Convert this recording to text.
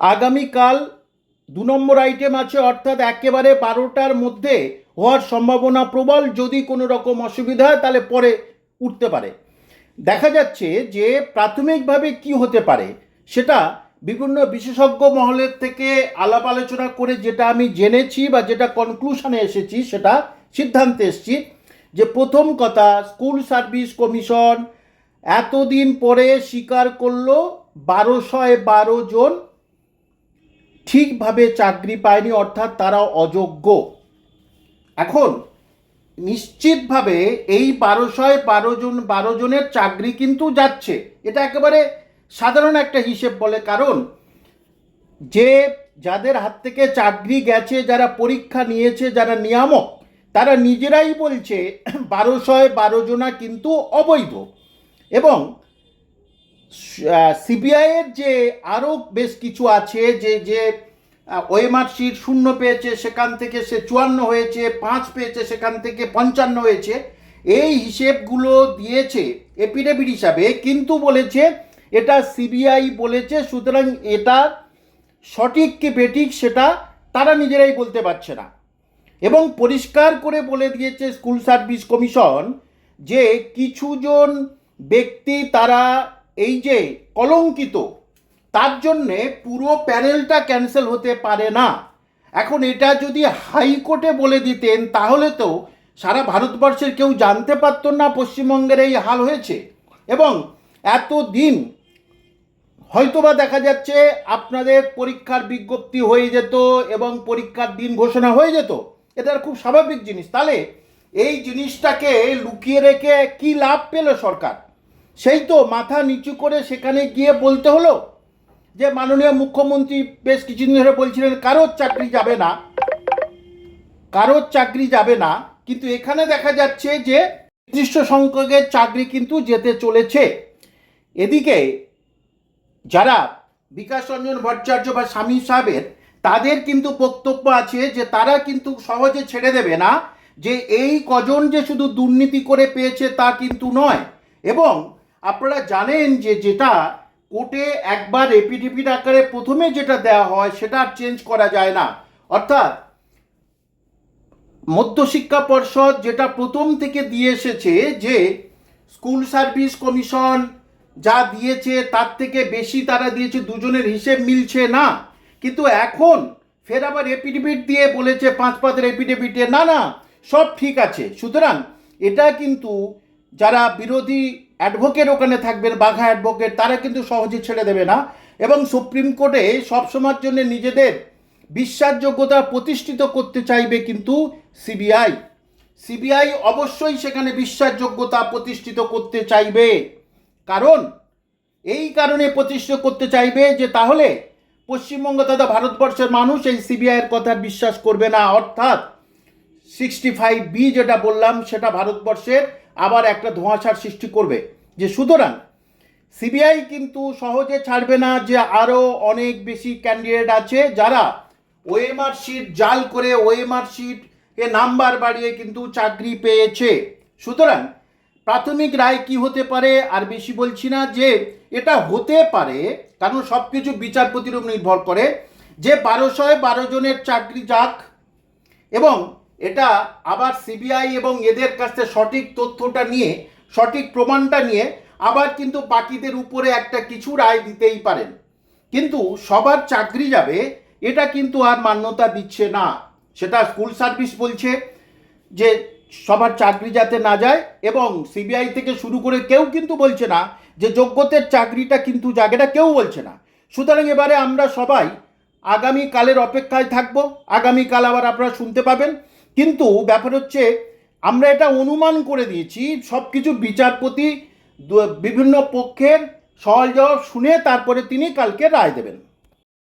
আগামীকাল দু নম্বর আইটেম আছে, অর্থাৎ একেবারে বারোটার মধ্যে হওয়ার সম্ভাবনা প্রবল। যদি কোনো রকম অসুবিধা হয়, তাহলে পরে উঠতে পারে। দেখা যাচ্ছে যে প্রাথমিকভাবে কি হতে পারে, সেটা বিভিন্ন বিশেষজ্ঞ মহলের থেকে আলাপ আলোচনা করে যেটা আমি জেনেছি বা যেটা কনক্লুশনে এসেছি, সেটা সিদ্ধান্তে এসেছি যে প্রথম কথা স্কুল সার্ভিস কমিশন এতদিন পরে স্বীকার করল বারোশয় বারো জন ঠিকভাবে চাকরি পায়নি, অর্থাৎ তারা অযোগ্য। এখন নিশ্চিতভাবে এই বারোশয় বারো জন, বারো জনের চাকরি কিন্তু যাচ্ছে। এটা একেবারে সাধারণ একটা হিসেব বলে, কারণ যে যাদের হাত থেকে চাকরি গেছে, যারা পরীক্ষা নিয়েছে, যারা নিয়ামক, তারা নিজেরাই বলছে, বারোশয় বারো জনা কিন্তু অবৈধ। এবং সিবিআইয়ের যে আরও বেশ কিছু আছে, যে যে ওএমআর সিট শূন্য পেয়েছে, সেখান থেকে সে চুয়ান্ন হয়েছে, পাঁচ পেয়েছে, সেখান থেকে পঞ্চান্ন হয়েছে। এই হিসেবগুলো দিয়েছে এপিডেভিট হিসাবে, কিন্তু বলেছে এটা সিবিআই বলেছে, সুতরাং এটা সঠিক কি বেঠিক সেটা তারা নিজেরাই বলতে পারছে না। এবং পরিষ্কার করে বলে দিয়েছে স্কুল সার্ভিস কমিশন যে কিছুজন ব্যক্তি তারা এই যে কলঙ্কিত, তার জন্যে পুরো প্যানেলটা ক্যান্সেল হতে পারে না। এখন এটা যদি হাইকোর্টে বলে দিতেন, তাহলে তো সারা ভারতবর্ষের কেউ জানতে পারত না পশ্চিমবঙ্গের এই হাল হয়েছে। এবং এত দিন হয়তোবা দেখা যাচ্ছে আপনাদের পরীক্ষার বিজ্ঞপ্তি হয়ে যেত এবং পরীক্ষার দিন ঘোষণা হয়ে যেত। এটা খুব স্বাভাবিক জিনিস। তাহলে এই জিনিসটাকে লুকিয়ে রেখে কি লাভ পেল সরকার? সেই তো মাথা নিচু করে সেখানে গিয়ে বলতে হলো যে মাননীয় মুখ্যমন্ত্রী বেশ কিছুদিন ধরে বলছিলেন, কারোর চাকরি যাবে না, কারোর চাকরি যাবে না। কিন্তু এখানে দেখা যাচ্ছে যে নির্দিষ্ট সংখ্যকের চাকরি কিন্তু যেতে চলেছে। এদিকে যারা বিকাশ রঞ্জন ভট্টাচার্য বা স্বামী সাহেবের, তাদের কিন্তু বক্তব্য আছে যে তারা কিন্তু সহজে ছেড়ে দেবে না যে এই কজন যে শুধু দুর্নীতি করে পেয়েছে তা কিন্তু নয়। এবং আপনারা জানেন যে যেটা কোর্টে একবার এপিডিপির আকারে প্রথমে যেটা দেওয়া হয়, সেটা আর চেঞ্জ করা যায় না। অর্থাৎ মধ্যশিক্ষা পর্ষদ যেটা প্রথম থেকে দিয়ে এসেছে যে স্কুল সার্ভিস কমিশন যা দিয়েছে, তার থেকে বেশি তারা দিয়েছে, দুজনের হিসেব মিলছে না। কিন্তু এখন ফের আবার এপিডেভিট দিয়ে বলেছে, পাঁচ পাতের এপিডেভিটে না না, সব ঠিক আছে। সুতরাং এটা কিন্তু যারা বিরোধী অ্যাডভোকেট ওখানে থাকবেন, বাঘা অ্যাডভোকেট, তারা কিন্তু সহজে ছেড়ে দেবে না। এবং সুপ্রিম কোর্টে সবসময়ের জন্য নিজেদের বিশ্বাসযোগ্যতা প্রতিষ্ঠিত করতে চাইবে কিন্তু সিবিআই। সিবিআই অবশ্যই সেখানে বিশ্বাসযোগ্যতা প্রতিষ্ঠিত করতে চাইবে। কারণ, এই কারণে প্রতিষ্ঠিত করতে চাইবে যে তাহলে পশ্চিমবঙ্গ তথা ভারতবর্ষের মানুষ এই সিবিআইয়ের কথা বিশ্বাস করবে না। অর্থাৎ সিক্সটি ফাইভ বি যেটা বললাম, সেটা ভারতবর্ষের আবার একটা ধোঁয়াশার সৃষ্টি করবে। যে সুতরাং সিবিআই কিন্তু সহজে ছাড়বে না যে আরও অনেক বেশি ক্যান্ডিডেট আছে যারা ওএমআর শিট জাল করে ওএমআর শিট এ নাম্বার বাড়িয়ে কিন্তু চাকরি পেয়েছে। সুতরাং, প্রাথমিক রায় কি হতে পারে আর বেশি বলছি না যে এটা হতে পারে, কারণ সব কিছু বিচারপতির উপর নির্ভর করে, যে বারোশয় বারো জনের চাকরি যাক এবং এটা আবার সিবিআই এবং এদের কাছে সঠিক তথ্যটা নিয়ে, সঠিক প্রমাণটা নিয়ে আবার কিন্তু বাকিদের উপরে একটা কিছু রায় দিতেই পারেন। কিন্তু সবার চাকরি যাবে, এটা কিন্তু আর মান্যতা দিচ্ছে না। সেটা স্কুল সার্ভিস বলছে যে সবার চাকরি যাতে না যায় এবং সিবিআই থেকে শুরু করে কেউ কিন্তু বলছে না যে যোগ্যতার চাকরিটা কিন্তু জায়গাটা কেউ বলছে না। সুতরাং এবারে আমরা সবাই আগামী কালের অপেক্ষায় থাকব। আগামীকাল আবার আপনারা শুনতে পাবেন। কিন্তু ব্যাপার হচ্ছে, আমরা এটা অনুমান করে দিয়েছি সব কিছু বিচারপতি বিভিন্ন পক্ষের সহজ জবাব শুনে তারপরে তিনি কালকে রায় দেবেন।